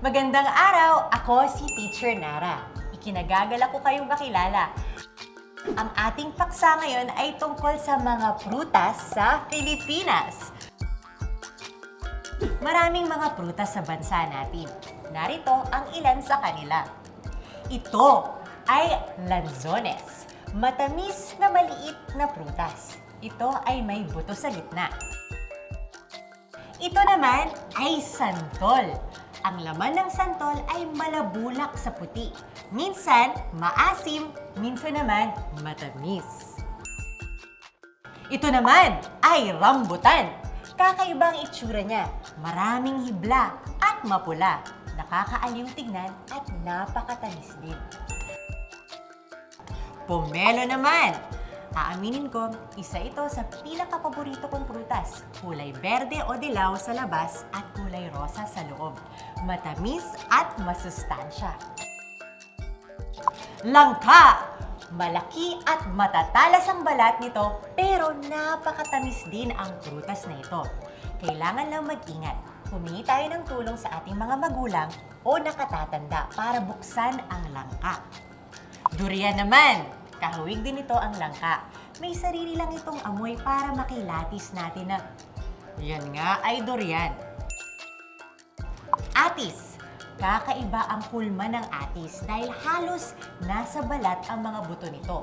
Magandang araw! Ako si Teacher Nara. Ikinagagala ko kayong makilala. Ang ating paksa ngayon ay tungkol sa mga prutas sa Pilipinas. Maraming mga prutas sa bansa natin. Narito ang ilan sa kanila. Ito ay lanzones. Matamis na maliit na prutas. Ito ay may buto sa gitna. Ito naman ay santol. Ang laman ng santol ay malabulak sa puti. Minsan, maasim, minsan naman, matamis. Ito naman ay rambutan. Kakaiba ang itsura niya. Maraming hibla at mapula. Nakakaaliw tignan at napakatamis din. Pomelo naman. Aaminin ko, isa ito sa pinaka-paborito kong prutas. Kulay berde o dilaw sa labas at kulay rosa sa loob. Matamis at masustansya. Langka! Malaki at matatalas ang balat nito pero napakatamis din ang prutas na ito. Kailangan lang mag-ingat. Humingi tayo ng tulong sa ating mga magulang o nakatatanda para buksan ang langka. Durian naman. Kahawig din ito ang langka. May sarili lang itong amoy para makilatis natin na yan nga ay durian. Atis. Kakaiba ang kulma ng atis dahil halos nasa balat ang mga buto nito.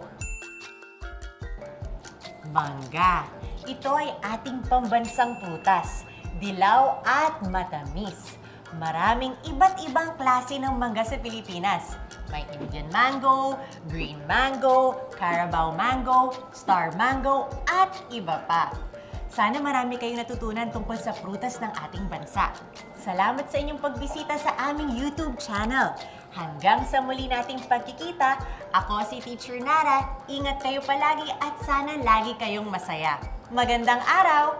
Mangga. Ito ay ating pambansang prutas. Dilaw at matamis. Maraming iba't ibang klase ng mangga sa Pilipinas. May Indian mango, green mango, Carabao mango, star mango, at iba pa. Sana marami kayong natutunan tungkol sa prutas ng ating bansa. Salamat sa inyong pagbisita sa aming YouTube channel. Hanggang sa muli nating pagkikita, ako si Teacher Nara. Ingat kayo palagi at sana lagi kayong masaya. Magandang araw!